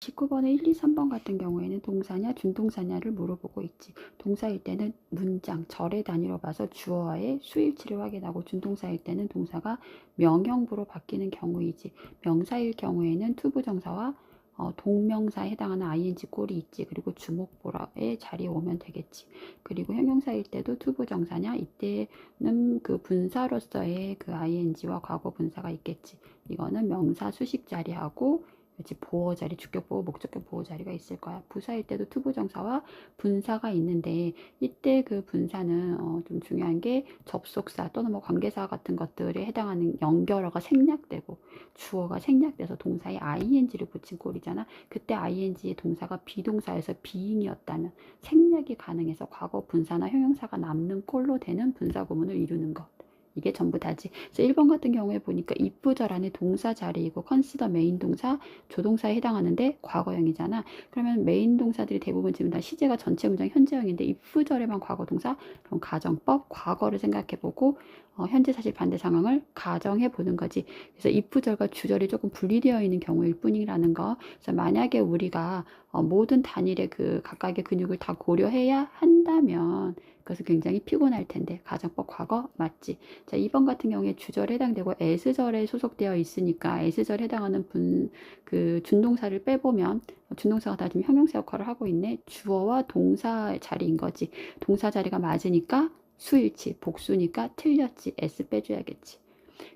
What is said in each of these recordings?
19번에 1, 2, 3번 같은 경우에는 동사냐 준동사냐를 물어보고 있지. 동사일 때는 문장, 절의 단위로 봐서 주어와의 수일치를 확인하고 준동사일 때는 동사가 명형부로 바뀌는 경우이지. 명사일 경우에는 투부정사와 어, 동명사에 해당하는 ing 꼴이 있지. 그리고 주목보라의 자리에 오면 되겠지. 그리고 형용사일 때도 투부정사냐? 이때는 그 분사로서의 그 ing와 과거 분사가 있겠지. 이거는 명사 수식 자리하고 그렇지 보호 자리, 주격 보호, 목적격 보호 자리가 있을 거야. 부사일 때도 투부 정사와 분사가 있는데 이때 그 분사는 어, 좀 중요한 게 접속사 또는 뭐 관계사 같은 것들에 해당하는 연결어가 생략되고 주어가 생략돼서 동사에 ing를 붙인 꼴이잖아. 그때 ing의 동사가 비동사에서 비잉이었다면 생략이 가능해서 과거 분사나 형용사가 남는 꼴로 되는 분사 구문을 이루는 것. 이게 전부 다지. 그래서 1번 같은 경우에 보니까 입부절 안에 동사 자리이고 컨시더 메인 동사, 조동사에 해당하는데 과거형이잖아. 그러면 메인 동사들이 대부분 지금 다 시제가 전체 문장 현재형인데 입부절에만 과거 동사, 그럼 가정법, 과거를 생각해보고 어, 현재 사실 반대 상황을 가정해 보는 거지. 그래서 입부절과 주절이 조금 분리되어 있는 경우일 뿐이라는 거. 그래서 만약에 우리가 어, 모든 단일의 그 각각의 근육을 다 고려해야 한다면 그것은 굉장히 피곤할 텐데 가정법 과거 맞지. 자 2번 같은 경우에 주절에 해당되고 S절에 소속되어 있으니까 S절에 해당하는 분 그 준동사를 빼보면 준동사가 다 지금 형용사 역할을 하고 있네. 주어와 동사 자리인 거지. 동사 자리가 맞으니까 수일치, 복수니까 틀렸지. S 빼줘야겠지.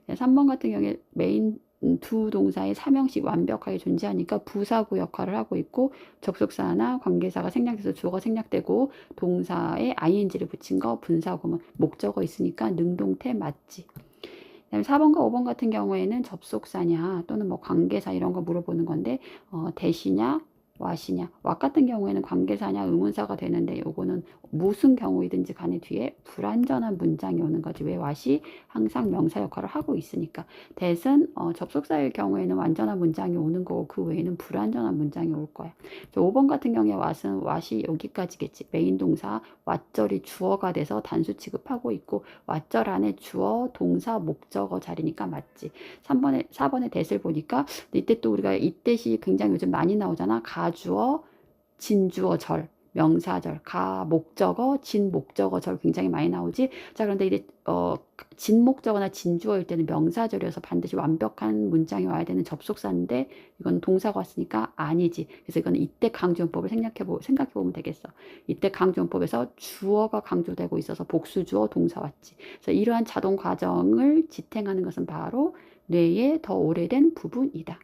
3번 같은 경우에 메인 두 동사의 삼형식 완벽하게 존재하니까 부사구 역할을 하고 있고 접속사나 관계사가 생략돼서 주어가 생략되고 동사에 ing를 붙인 거 분사구문 목적어 있으니까 능동태 맞지. 그다음에 4번과 5번 같은 경우에는 접속사냐 또는 뭐 관계사 이런 거 물어보는 건데 어, 대시냐 왓이냐? 왓 같은 경우에는 관계사냐 의문사가 되는데 요거는 무슨 경우이든지 간에 뒤에 불완전한 문장이 오는 거지. 왜 왓이 항상 명사 역할을 하고 있으니까. 대은 어, 접속사일 경우에는 완전한 문장이 오는 거고 그 외에는 불완전한 문장이 올 거야. 5번 같은 경우에 왓은 왓이 여기까지겠지. 메인 동사 왓절이 주어가 돼서 단수 취급하고 있고 왓절 안에 주어 동사 목적어 자리니까 맞지. 3번에 4번의 대을 보니까 이때 또 우리가 이때시 굉장히 요즘 많이 나오잖아. 가 주어, 진주어 절, 명사절, 가 목적어, 진 목적어 절 굉장히 많이 나오지. 자 그런데 이제 어, 진 목적어나 진주어일 때는 명사절이어서 반드시 완벽한 문장이 와야 되는 접속사인데 이건 동사가 왔으니까 아니지. 그래서 이건 이때 강조용법을 생각해 보 생각해 보면 되겠어. 이때 강조용법에서 주어가 강조되고 있어서 복수주어 동사 왔지. 그래서 이러한 자동 과정을 지탱하는 것은 바로 뇌의 더 오래된 부분이다.